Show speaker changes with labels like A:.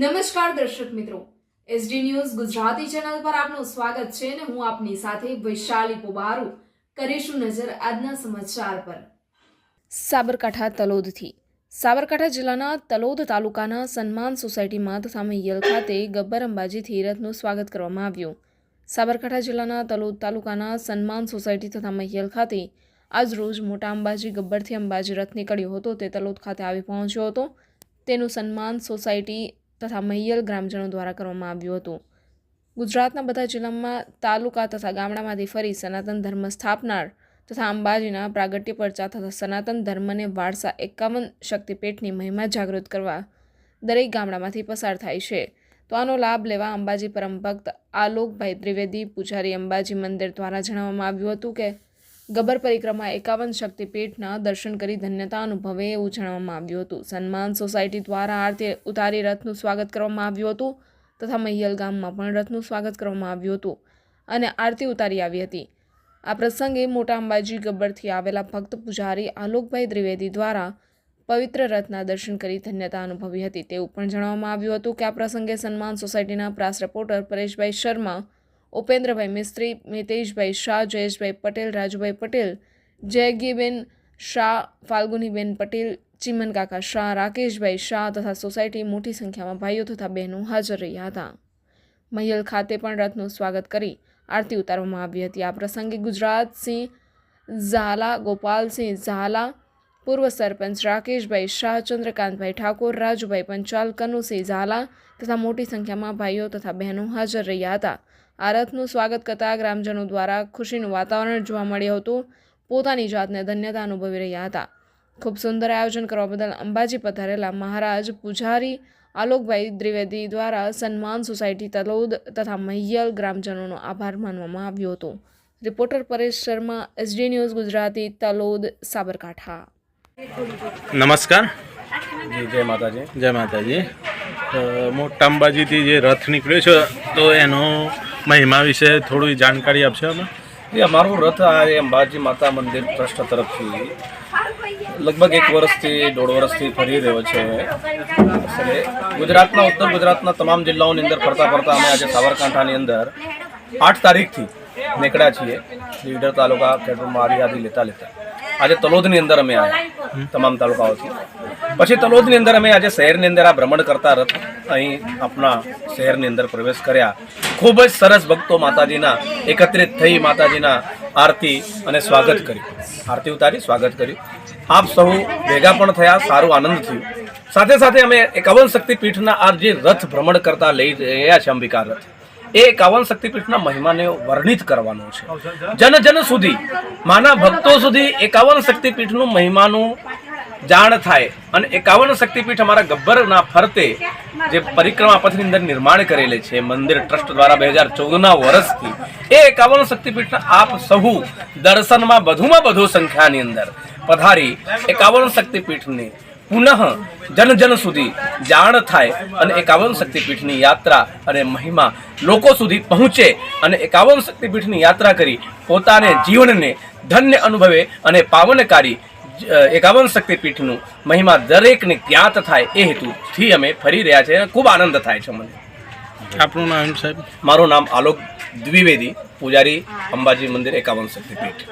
A: નમસ્કાર દર્શક મિત્રો. એસડી ન્યૂઝ ગુજરાતી ચેનલ પર આપનું સ્વાગત છે અને હું આપની સાથે વૈશાલી પોબારુ કરીશું નજર આજના સમાચાર પર. સાબરકાંઠા તલોદથી. સાબરકાંઠા જિલ્લાના તલોદ તાલુકાના સન્માન સોસાયટીમાં તથા મૈયલ ખાતે ગબ્બર અંબાજીથી રથનું સ્વાગત કરવામાં આવ્યું. સાબરકાંઠા જિલ્લાના તલોદ તાલુકાના સન્માન સોસાયટી તથા મૈયલ ખાતે આજ રોજ મોટા અંબાજી ગબ્બરથી અંબાજી રથ નીકળ્યો હતો. તે તલોદ ખાતે આવી પહોંચ્યો હતો. તેનું સન્માન સોસાયટી તથા મૈયલ ગ્રામજનો દ્વારા કરવામાં આવ્યું હતું. ગુજરાતના બધા જિલ્લામાં તાલુકા તથા ગામડામાંથી ફરી સનાતન ધર્મ સ્થાપનાર તથા અંબાજીના પ્રાગટ્ય પરચા તથા સનાતન ધર્મને વારસા એકાવન શક્તિપીઠની મહિમા જાગૃત કરવા દરેક ગામડામાંથી પસાર થાય છે. તો આનો લાભ લેવા અંબાજી પરમ ભક્ત આલોકભાઈ ત્રિવેદી પૂજારી અંબાજી મંદિર દ્વારા જણાવવામાં આવ્યું હતું કે ગબ્બર પરિક્રમા એકાવન શક્તિપીઠના દર્શન કરી ધન્યતા અનુભવે એવું જણાવવામાં આવ્યું હતું. સન્માન સોસાયટી દ્વારા આરતી ઉતારી રથનું સ્વાગત કરવામાં આવ્યું હતું તથા મહિયલ ગામમાં પણ રથનું સ્વાગત કરવામાં આવ્યું હતું અને આરતી ઉતારી આવી હતી. આ પ્રસંગે મોટા અંબાજી ગબ્બરથી આવેલા ભક્ત પૂજારી આલોકભાઈ ત્રિવેદી દ્વારા પવિત્ર રથના દર્શન કરી ધન્યતા અનુભવી હતી. તેવું પણ જણાવવામાં આવ્યું હતું કે આ પ્રસંગે સન્માન સોસાયટીના પ્રાસ રિપોર્ટર પરેશભાઈ શર્મા ઉપેન્દ્રભાઈ મિસ્ત્રી, મિતેશભાઈ શાહ, જયેશભાઈ પટેલ, રાજુભાઈ પટેલ, જયગીબેન શાહ, ફાલ્ગુનીબેન પટેલ, ચિમન કાકા શાહ, રાકેશભાઈ શાહ તથા સોસાયટી મોટી સંખ્યામાં ભાઈઓ તથા બહેનો હાજર રહ્યા હતા. મહિયલ ખાતે પણ રથનું સ્વાગત કરી આરતી ઉતારવામાં આવી હતી. આ પ્રસંગે ગુજરાતસિંહ ઝાલા, ગોપાલસિંહ ઝાલા પૂર્વ સરપંચ રાકેશભાઈ શાહ, ચંદ્રકાંતભાઈ ઠાકોર, રાજુભાઈ પંચાલ, કનુસિંહ ઝાલા તથા મોટી સંખ્યામાં ભાઈઓ તથા બહેનો હાજર રહ્યા હતા. આ રથનું સ્વાગત કરતા ગ્રામજનો દ્વારા ખુશીનું વાતાવરણ જોવા મળ્યું હતું. પોતાની જાતને ધન્યતા અનુભવી રહ્યા હતા. ખૂબ સુંદર આયોજન કરવા બદલ અંબાજી પધારેલા મહારાજ પૂજારી આલોકભાઈ દ્વિવેદી દ્વારા સન્માન સોસાયટી તલોદ તથા મહિયલ ગ્રામજનોનો આભાર માનવામાં આવ્યો હતો. Reporter Paresh Sharma, SD news Gujarati, Talod, Sabarkantha.
B: નમસ્કાર.
C: જી જય માતાજી.
B: જય માતાજી. મોટા અંબાજીથી જે રથ નીકળ્યો છે તો એનો મહિમા વિશે થોડી જાણકારી આપશે અમે
C: એ અમારું રથ આ અંબાજી માતા મંદિર ટ્રસ્ટ તરફથી લગભગ એક વર્ષથી દોઢ વર્ષથી ફરી રહ્યો છે. એટલે ગુજરાતના ઉત્તર ગુજરાતના તમામ જિલ્લાઓની અંદર ફરતા ફરતા અમે આજે સાબરકાંઠાની અંદર આઠ તારીખથી નીકળ્યા છીએ. લીડર તાલુકા ખેડૂત મારી યાદી લેતા લેતા. આજે તલોદની અંદર અમે આવ્યા. તમામ તાલુકાઓથી પછી તલોદની અંદર અમે આજે શહેરની અંદર આ ભ્રમણ કરતા રથ અહીં આપણા શહેરની અંદર પ્રવેશ કર્યા. ખૂબ જ સરસ ભક્તો માતાજીના, એકત્રિત થઈ માતાજીના આરતી અને સ્વાગત કર્યું. આરતી ઉતારી, સ્વાગત કર્યું. આપ સૌ ભેગા પણ થયા, સારું આનંદ થયું. સાથે સાથે અમે એકાવન શક્તિપીઠના આ જે રથ ભ્રમણ કરતા લઈ રહ્યા છે અંબિકા રથ. એ એકાવન શક્તિપીઠના મહિમાને વર્ણિત કરવાનો છે. જન જન સુધી, માના ભક્તો સુધી એકાવન શક્તિપીઠનું મહિમાનું જાણ થાય અને એકાવન શક્તિપીઠ અમારા ગબ્બરના ફરતે જે પરિક્રમા પથની અંદર નિર્માણ કરેલી છે, મંદિર ટ્રસ્ટ દ્વારા બે હજાર ચૌદના વર્ષથી, એ એકાવન શક્તિપીઠના આપ સહુ દર્શનમાં વધુમાં વધુ સંખ્યાની અંદર પધારી એકાવન શક્તિપીઠને પુનઃ જન જન સુધી જાણ થાય અને એકાવન શક્તિપીઠની યાત્રા અને મહિમા લોકો સુધી પહોંચે અને એકાવન શક્તિપીઠની યાત્રા કરી પોતાને જીવનને ધન્ય અનુભવે અને પાવનકારી એકાવન શક્તિપીઠનું મહિમા દરેકને જ્ઞાત થાય એ હેતુથી અમે ફરી રહ્યા છીએ અને ખૂબ આનંદ થાય છે મને.
B: આપનું નામ સાહેબ?
C: મારું નામ આલોક દ્વિવેદી પૂજારી અંબાજી મંદિર એકાવન શક્તિપીઠ.